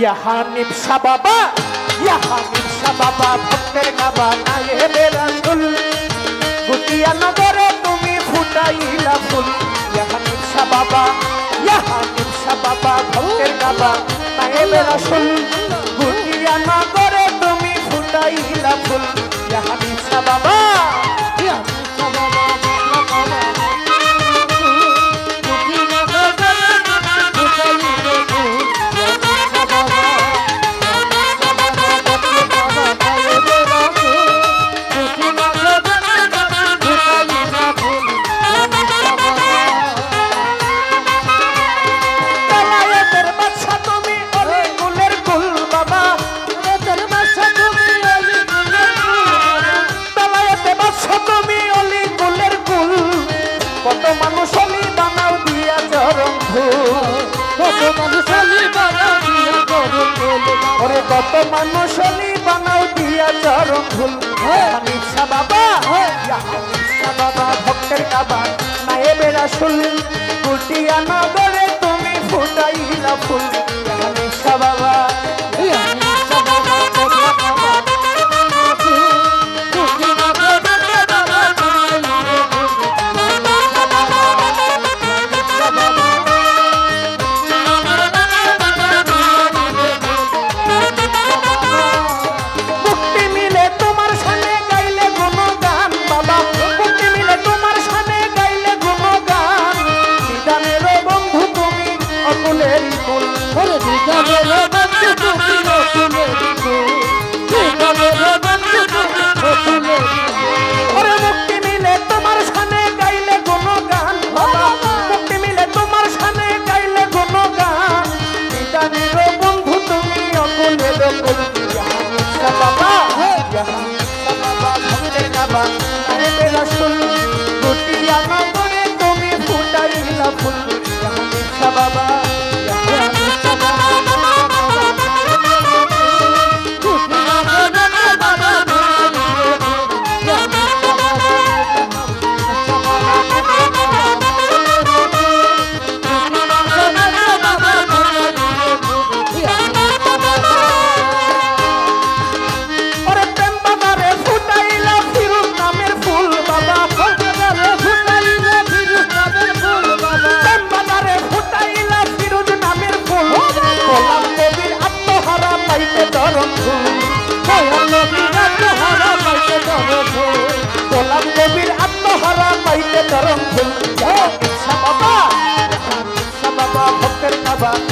ইয়াহানিব সাবাবা ইয়াহানিব সাবাবা, ভক্তের গাবা নায়ে বেরাসুল গুটিয়া নগরে তুমি ফুটাইলা ফুল। ইয়াহানিব সাবাবা ইয়াহানিব সাবাবা, ভক্তের গাবা নায়ে বেরাসুল গুটিয়া নগরে তুমি ফুটাইলা ফুল। ওরে কত মানুষ বানাও দিয়া চরম ভুল। হানিসা বাবা। ইয়া হানিসা বাবা ভক্তের কাবা। বেড়া রাসুল কুটিয়া নগরে তুমি ফুটাইলা ফুল। কুল ওরে মুক্তি মিলে তোমার সামনে গাইলে গুণগান বাবা মুক্তি মিলে তোমার সামনে গাইলে গুণগান বিধানের বন্ধু তুমি অকুলের কুল ইয়া বাবা ইয়া বাবা ভক্তের কাবা নাইবে রাসূল গুটিয়া গোলাম নবীর আত্মহারা পাইতে ধরম ফুল বাবা ইচ্ছা বাবা